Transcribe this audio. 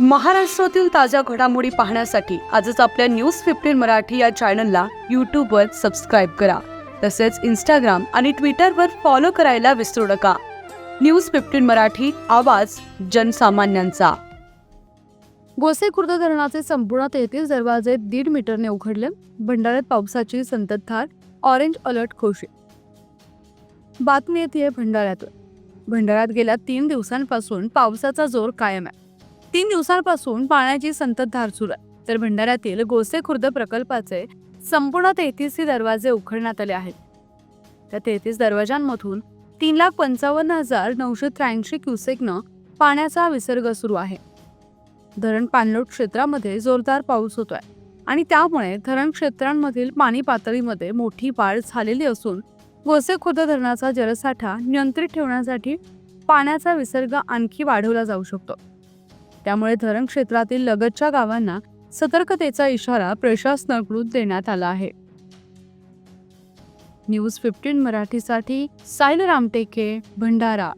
महाराष्ट्रातील ताज्या घडामोडी पाहण्यासाठी आजच आपल्या न्यूज फिफ्टीन मराठी या चॅनलला यूट्यूबवर सबस्क्राईब करा. तसेच इंस्टाग्राम आणि ट्विटरवर फॉलो करायला विसरू नका. न्यूज फिफ्टीन मराठी आवाज जनसामान्यांचा. गोसेखुर्द धरणाचे संपूर्ण तेहतीस दरवाजे दीड मीटरने उघडले. भंडाऱ्यात पावसाची संततधार ऑरेंज अलर्ट घोषित. बातमी येते भंडाऱ्यातून. भंडाऱ्यात गेल्या तीन दिवसांपासून पावसाचा जोर कायम आहे. तीन दिवसांपासून पाण्याची संततधार सुरू आहे. तर भंडाऱ्यातील गोसेखुर्द प्रकल्पाचे संपूर्ण तेहतीसही दरवाजे उखडण्यात आले आहेत. त्या तेहतीस दरवाजांमधून तीन लाख पंचावन्न हजार नऊशे त्र्याऐंशी क्युसेकनं पाण्याचा विसर्ग सुरू आहे. धरण पाणलोट क्षेत्रामध्ये जोरदार पाऊस होतो आहे आणि त्यामुळे धरण क्षेत्रांमधील पाणी पातळीमध्ये मोठी वाढ झालेली असून गोसेखुर्द धरणाचा जलसाठा नियंत्रित ठेवण्यासाठी पाण्याचा विसर्ग आणखी वाढवला जाऊ शकतो. त्यामुळे धरण क्षेत्रातील लगतच्या गावांना सतर्कतेचा इशारा प्रशासनाकडून देण्यात आला आहे. न्यूज फिफ्टीन मराठीसाठी साईल रामटेके भंडारा.